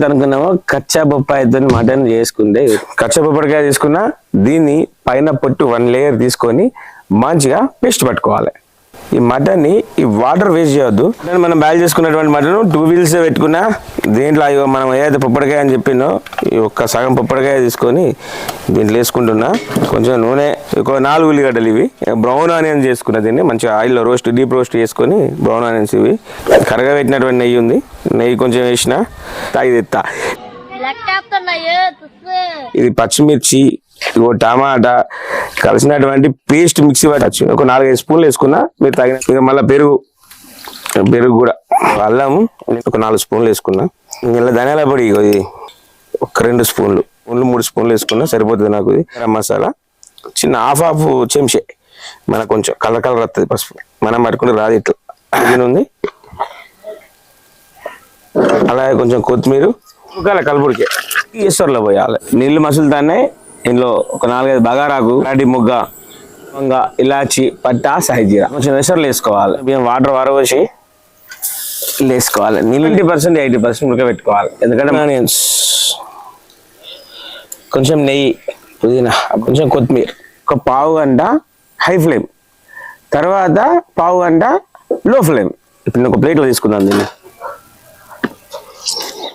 అనుకున్నాము కచ్చా బొప్పాయితో మటన్ చేసుకుంటే కచ్చా బొప్పటికాయ తీసుకున్నా దీన్ని పైన పొట్టు వన్ లేయర్ తీసుకొని మంచిగా పేస్ట్ పట్టుకోవాలి. ఈ మటన్ని ఈ వాటర్ వేస్ట్ చేయొద్దు. మటన్ మనం బాయిల్ చేసుకున్నటువంటి మటన్ టూ వీల్స్ పెట్టుకున్నా దీంట్లో అయ్యో మనం ఏదైతే పొప్పడికాయ అని చెప్పినో ఈ ఒక్క సగం పొప్పడికాయ తీసుకొని దీంట్లో వేసుకుంటున్నా. కొంచెం నూనె ఒక నాలుగు ఉల్లిగడ్డలు ఇవి. బ్రౌన్ ఆనియన్స్ చేసుకున్న దీన్ని. మంచిగా ఆయిల్లో రోస్ట్ డీప్ రోస్ట్ చేసుకొని బ్రౌన్ ఆనియన్స్ ఇవి. కరగబెట్టినటువంటి నెయ్యి ఉంది. నెయ్యి కొంచెం వేసిన తాగి తెత్తా. ఇది పచ్చిమిర్చి ఇగో టమాటా కలిసినటువంటి పేస్ట్ మిక్సీ పట్టచ్చు ఒక నాలుగైదు స్పూన్లు వేసుకున్నా మీరు తగిన మళ్ళీ పెరుగు. పెరుగు కూడా. అల్లము ఒక నాలుగు స్పూన్లు వేసుకున్నా. ఇలా ధనియాల పొడి ఇగో ఇది. ఒక రెండు స్పూన్లు. స్పూన్లు మూడు స్పూన్లు వేసుకున్నా సరిపోతుంది నాకు ఇది. గరం మసాలా. చిన్న హాఫ్ హాఫ్ చెంచే. మన కొంచెం కలర్ కలర్ వస్తుంది పసుపు. మనం పట్టుకుంటే రాదు ఇట్లా. ఉంది. అలాగే కొంచెం కొత్తిమీర. ఉడకాల కలుపుడికి. ఈశ్వర్లో పోయాలి నీళ్ళు మసులుతానే ఇందులో ఒక నాలుగైదు బగారాకు కరాటి ముగ్గ ఇలాచి పట్టా సహజీరా. కొంచెం ఎసర్లు వేసుకోవాలి. బియ్యం వాటర్ వారబోసి వేసుకోవాలి. నీళ్ళు పర్సెంట్ ఎయిటీ పర్సెంట్ ఉడకబెట్టుకోవాలి. ఎందుకంటే ఆనియన్స్. కొంచెం నెయ్యి పుదీనా కొంచెం కొత్తిమీర. ఒక పావు గంట హై ఫ్లేమ్ తర్వాత పావు గంట లో ఫ్లేమ్ ఇప్పుడు నేను ఒక ప్లేట్లో తీసుకున్నాను దీన్ని.